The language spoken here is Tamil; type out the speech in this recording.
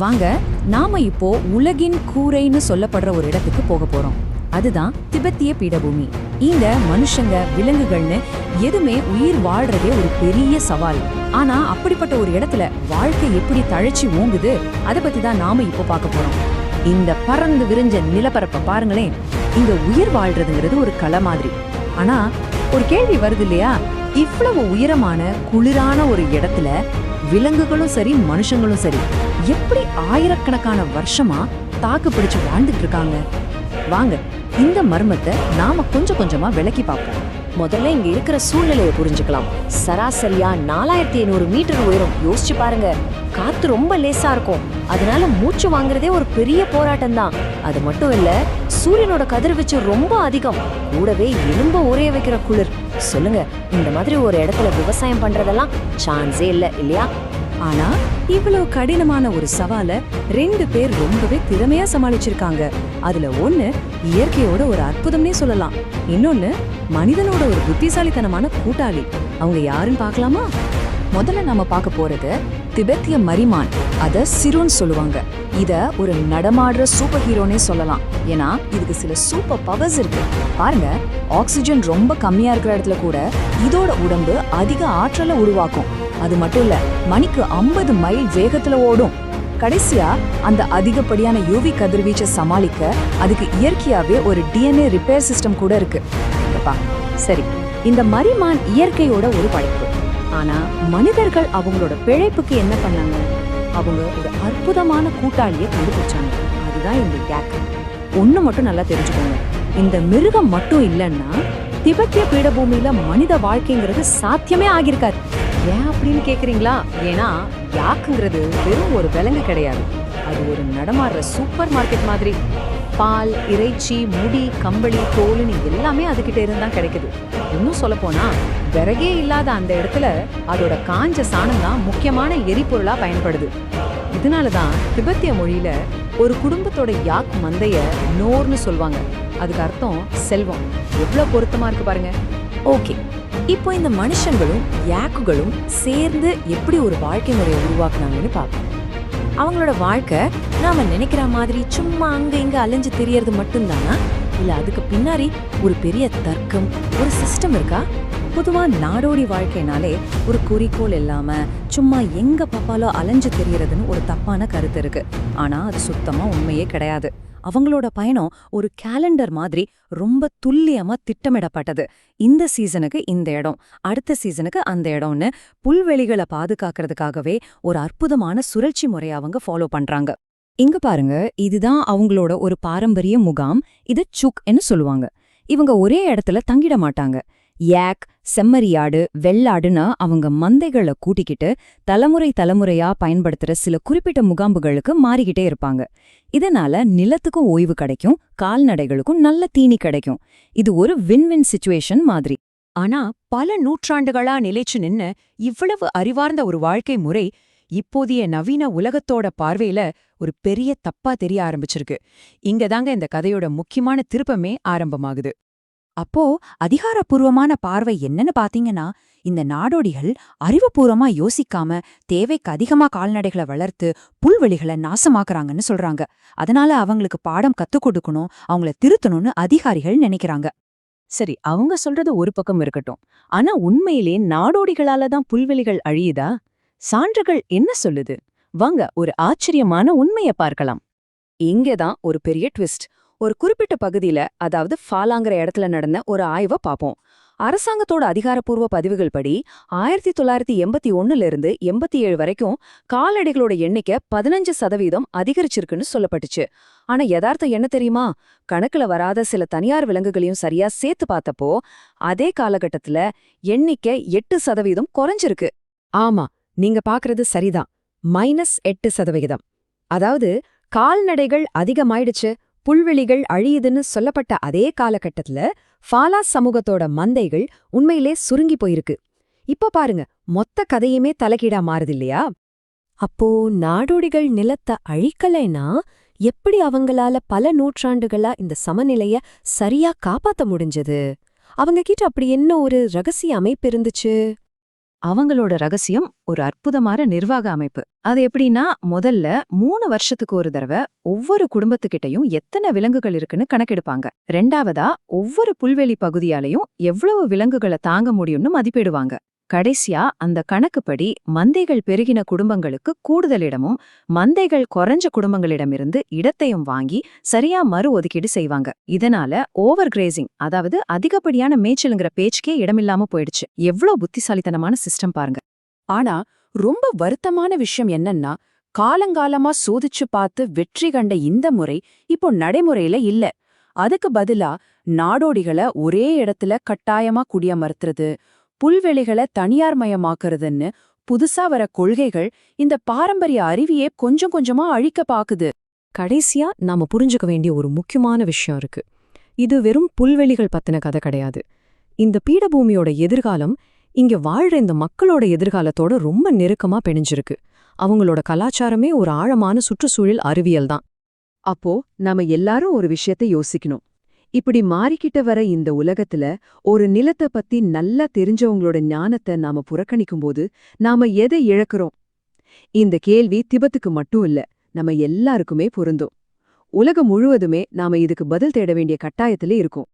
வாங்க நாம இப்போ உலகின் கூரைன்னு சொல்லப்படுற ஒரு இடத்துக்கு போக போறோம். அதுதான் திபெத்திய பீடபூமி. இங்க மனுஷங்க விலங்குகள்னு எதுவுமே உயிர் வாழ்றதே ஒரு பெரிய சவால். ஆனா அப்படிப்பட்ட ஒரு இடத்துல வாழ்க்கை எப்படி தழைச்சி ஓங்குது அத பத்தி தான் நாம இப்போ பார்க்க போறோம். இந்த பறந்து விரிஞ்ச நிலப்பரப்பை பாருங்களேன். இங்க உயிர் வாழ்றதுங்கிறது ஒரு கலை மாதிரி. ஆனா ஒரு கேள்வி வருது இல்லையா? இவ்வளவு உயரமான குளிரான ஒரு இடத்துல விலங்குகளும் சரி மனுஷங்களும் சரி எப்படி ஆயிரக்கணக்கான வருஷமா தாக்கு பிடிச்சு வாழ்ந்துட்டு இருக்காங்க? வாங்க இந்த மர்மத்தை நாம கொஞ்சம் கொஞ்சமா விளக்கி பார்ப்போம். முதல்ல இங்க இருக்கிற சூழ்நிலையை புரிஞ்சுக்கலாம். சராசரியா நாலாயிரத்தி ஐநூறு மீட்டர் உயரம். யோசிச்சு பாருங்க. காத்து ரொம்ப லேசா இருக்கும். அதனால மூச்சு வாங்குறதே ஒரு பெரிய போராட்டம் தான் அது மட்டும் இல்ல சூரியனோட கதிர்வீச்சு ரொம்ப அதிகம். கூடவே எலும்ப உரைய வைக்கிற குளிர். சொல்லுங்க இந்த மாதிரி ஒரு இடத்துல விவசாயம் பண்றதெல்லாம் சான்ஸே இல்ல இல்லையா? ஆனா இவ்வளவு கடினமான ஒரு சவால ரெண்டு பேர் ரொம்பவே திறமையா சமாளிச்சிருக்காங்க. அதுல ஒண்ணு இயற்கையோட ஒரு அற்புதம்னே சொல்லலாம். இன்னொன்னு மனிதனோட ஒரு புத்திசாலித்தனமான கூட்டாளி. அவங்க யாருன்னு பார்க்கலாமா? முதல்ல நாம பார்க்க போறது திபெத்திய மரிமான் அத சிறுன்னு சொல்லுவாங்க. இத ஒரு நடமாடுற சூப்பர் ஹீரோனே சொல்லலாம். ஏன்னா இதுக்கு சில சூப்பர் பவர்ஸ் இருக்கு. பாருங்க ஆக்சிஜன் ரொம்ப கம்மியா இருக்கிற இடத்துல கூட இதோட உடம்பு அதிக ஆற்றலை உருவாக்கும். அது மட்டும் இல்ல மணிக்கு 50 மைல் வேகத்துல ஓடும். கடைசியா அந்த அதிகப்படியான யூவி கதிர்வீச்சை சமாளிக்க அதுக்கு இயற்கையாவே ஒரு டிஎன்ஏ ரிப்பேர் சிஸ்டம் கூட இருக்கு. சரி இந்த மரிமான் இயற்கையோட ஒரு படைப்பு. ஆனா மனிதர்கள் அவங்களோட பிழைப்புக்கு என்ன பண்ணாங்க? அவங்க ஒரு அற்புதமான கூட்டாளியை கண்டுபிடிச்சாங்க. அதுதான் இந்த கேக் ஒண்ணு மட்டும் நல்லா தெரிஞ்சுக்கோங்க. இந்த மிருகம் மட்டும் இல்லைன்னா திபெத்திய பீடபூமியில மனித வாழ்க்கைங்கிறது சாத்தியமே ஆகியிருக்காரு ஏன் அப்படின்னு கேக்குறீங்களா? ஏன்னா யாக்குங்கிறது வெறும் ஒரு விலங்கு கிடையாது. அது ஒரு நடமாடுற சூப்பர் மார்க்கெட் மாதிரி. பால் இறைச்சி முடி கம்பளி தோலுன்னு எல்லாமே அதுக்கிட்டேருந்து தான் கிடைக்குது. இன்னும் சொல்ல போனால் விறகே இல்லாத அந்த இடத்துல அதோட காஞ்ச சாணம் தான் முக்கியமான எரிபொருளாக பயன்படுது. இதனால தான் திபெத்திய மொழியில ஒரு குடும்பத்தோட யாக் மந்தைய நோர்னு சொல்லுவாங்க அதுக்கு அர்த்தம் செல்வம். எவ்வளோ பொருத்தமா இருக்கு பாருங்க. ஓகே. இப்போ இந்த மனுஷங்களும் யாக்குகளும் சேர்ந்து எப்படி ஒரு வாழ்க்கை முறையை உருவாக்குனாங்கன்னு பார்ப்போம். அவங்களோட வாழ்க்கை நாம நினைக்கிற மாதிரி சும்மா அங்க இங்க அலைஞ்சு தெரியறது மட்டும்தானா? இல்ல அதுக்கு பின்னாடி ஒரு பெரிய தர்க்கம் ஒரு சிஸ்டம் இருக்கா? பொதுவா நாடோடி வாழ்க்கைனாலே ஒரு குறிக்கோள் இல்லாம சும்மா எங்க பாப்பாலோ அலைஞ்சு தெரியறதுன்னு ஒரு தப்பான கருத்து இருக்கு. ஆனா அது சுத்தமா உண்மையே கிடையாது. அவங்களோட பயணம் ஒரு கேலண்டர் மாதிரி ரொம்ப துல்லியமா திட்டமிடப்பட்டது. இந்த சீசனுக்கு இந்த இடம் அடுத்த சீசனுக்கு அந்த இடம்னு புல்வெளிகளை பாதுகாக்கிறதுக்காகவே ஒரு அற்புதமான சுழற்சி முறையை அவங்க ஃபாலோ பண்றாங்க. இங்க பாருங்க இதுதான் அவங்களோட ஒரு பாரம்பரிய முகாம். இது என்று சொல்லுவாங்க. இவங்க ஒரே இடத்துல தங்கிட மாட்டாங்க. யாக் செம்மறியாடு வெள்ளாடுன்னு அவங்க மந்தைகளை கூட்டிக்கிட்டு தலைமுறை தலைமுறையா பயன்படுத்துற சில குறிப்பிட்ட முகாம்புகளுக்கு மாறிக்கிட்டே இருப்பாங்க. இதனால நிலத்துக்கும் ஓய்வு கிடைக்கும் கால்நடைகளுக்கும் நல்ல தீனி கிடைக்கும். இது ஒரு வின் வின் சிச்சுவேஷன் மாதிரி. ஆனா பல நூற்றாண்டுகளா நிலைச்சு நின்னு இவ்வளவு அறிவார்ந்த ஒரு வாழ்க்கை முறை இப்போதைய நவீன உலகத்தோட பார்வையில ஒரு பெரிய தப்பா தெரிய ஆரம்பிச்சிருக்கு. இங்கதாங்க இந்த கதையோட முக்கியமான திருப்பமே ஆரம்பமாகுது. அப்போ அதிகாரப்பூர்வமான பார்வை என்னன்னு பாத்தீங்கன்னா இந்த நாடோடிகள் அறிவுபூர்வமா யோசிக்காம தேவைக்கு அதிகமா கால்நடைகளை வளர்த்து புல்வெளிகளை நாசமாக்குறாங்கன்னு சொல்றாங்க. அதனால அவங்களுக்கு பாடம் கத்துக் கொடுக்கணும் அவங்கள திருத்தணும்னு அதிகாரிகள் நினைக்கிறாங்க. சரி அவங்க சொல்றது ஒரு பக்கம் இருக்கட்டும். ஆனா உண்மையிலே நாடோடிகளால தான் புல்வெளிகள் அழியுதா? சான்றுகள் என்ன சொல்லுது? வாங்க ஒரு ஆச்சரியமான உண்மைய பார்க்கலாம். இங்கேதான் ஒரு பெரிய ட்விஸ்ட். ஒரு குறிப்பிட்ட பகுதியில அதாவது ஃபாலாங்கிற இடத்துல நடந்த ஒரு ஆய்வை பார்ப்போம். அரசாங்கத்தோட அதிகாரப்பூர்வ பதிவுகள் படி ஆயிரத்தி தொள்ளாயிரத்தி எண்பத்தி ஒண்ணுல இருந்து எண்பத்தி ஏழு வரைக்கும் கால்நடைகளோட எண்ணிக்கை பதினஞ்சு சதவீதம் அதிகரிச்சிருக்குன்னு சொல்லப்பட்டுச்சு. ஆனா யதார்த்தம் என்ன தெரியுமா? கணக்குல வராத சில தனியார் விலங்குகளையும் சரியா சேர்த்து பார்த்தப்போ அதே காலகட்டத்துல எண்ணிக்கை எட்டு சதவீதம் குறைஞ்சிருக்கு. ஆமா நீங்க பாக்குறது சரிதான். மைனஸ் எட்டு சதவிகிதம். அதாவது கால்நடைகள் அதிகமாயிடுச்சு புல்வெளிகள் அழியுதுன்னு சொல்லப்பட்ட அதே காலகட்டத்துல ஃபாலாஸ் சமூகத்தோட மந்தைகள் உண்மையிலே சுருங்கி போயிருக்கு. இப்ப பாருங்க மொத்த கதையுமே தலைகீடா மாறுது இல்லையா அப்போ நாடோடிகள் நிலத்தை அழிக்கலைன்னா எப்படி அவங்களால பல நூற்றாண்டுகளா இந்த சமநிலைய சரியா காப்பாத்த முடிஞ்சது? அவங்க கிட்ட அப்படி என்ன ஒரு ரகசிய அமைப்பு இருந்துச்சு? அவங்களோட ரகசியம் ஒரு அற்புதமான நிர்வாக அமைப்பு. அது எப்படின்னா முதல்ல மூணு வருஷத்துக்கு ஒரு தடவை ஒவ்வொரு குடும்பத்துக்கிட்டையும் எத்தனை விலங்குகள் இருக்குன்னு கணக்கெடுப்பாங்க. ரெண்டாவதா ஒவ்வொரு புல்வெளி பகுதியாலையும் எவ்வளவு விலங்குகளை தாங்க முடியும்னு மதிப்பிடுவாங்க. கடைசியா அந்த கணக்குப்படி மந்தைகள் பெருகின குடும்பங்களுக்கு கூடுதல் இடமும் மந்தைகள் குறைஞ்ச குடும்பங்களிடமிருந்து இடத்தையும் வாங்கி சரியா மறு ஒதுக்கீடு செய்வாங்க. இதனால ஓவர் கிரேசிங் அதாவது அதிகப்படியான மேய்ச்சலுங்கிற பேச்சுக்கே இடமில்லாம போயிடுச்சு. எவ்ளோ புத்திசாலித்தனமான சிஸ்டம் பாருங்க. ஆனா ரொம்ப வருத்தமான விஷயம் என்னன்னா காலங்காலமா சோதிச்சு பார்த்து வெற்றி கண்ட இந்த முறை இப்போ நடைமுறையில இல்ல. அதுக்கு பதிலா நாடோடிகளை ஒரே இடத்துல கட்டாயமா குடியமர்த்துறது புல்வெளிகளை தனியார்மயமாக்குறதுன்னு புதுசா வர கொள்கைகள் இந்த பாரம்பரிய அறிவியே கொஞ்சம் கொஞ்சமா அழிக்க பாக்குது. கடைசியா நாம புரிஞ்சுக்க வேண்டிய ஒரு முக்கியமான விஷயம் இருக்கு. இது வெறும் புல்வெளிகள் பத்தின கதை கிடையாது. இந்த பீடபூமியோட எதிர்காலம் இங்க வாழ்ற இந்த மக்களோட எதிர்காலத்தோட ரொம்ப நெருக்கமா பிணைஞ்சிருக்கு. அவங்களோட கலாச்சாரமே ஒரு ஆழமான சுற்றுச்சூழல் அறிவியல் தான் அப்போ நாம எல்லாரும் ஒரு விஷயத்தை யோசிக்கணும். இப்படி மாறிக்கிட்ட வர இந்த உலகத்துல ஒரு நிலத்தை பத்தி நல்லா தெரிஞ்சவங்களோட ஞானத்தை நாம புறக்கணிக்கும்போது நாம எதை இழக்கிறோம்? இந்த கேள்வி திபத்துக்கு மட்டும் இல்ல நம்ம எல்லாருக்குமே பொருந்தும். உலகம் முழுவதுமே நாம இதுக்கு பதில் தேட வேண்டிய கட்டாயத்திலே இருக்கோம்.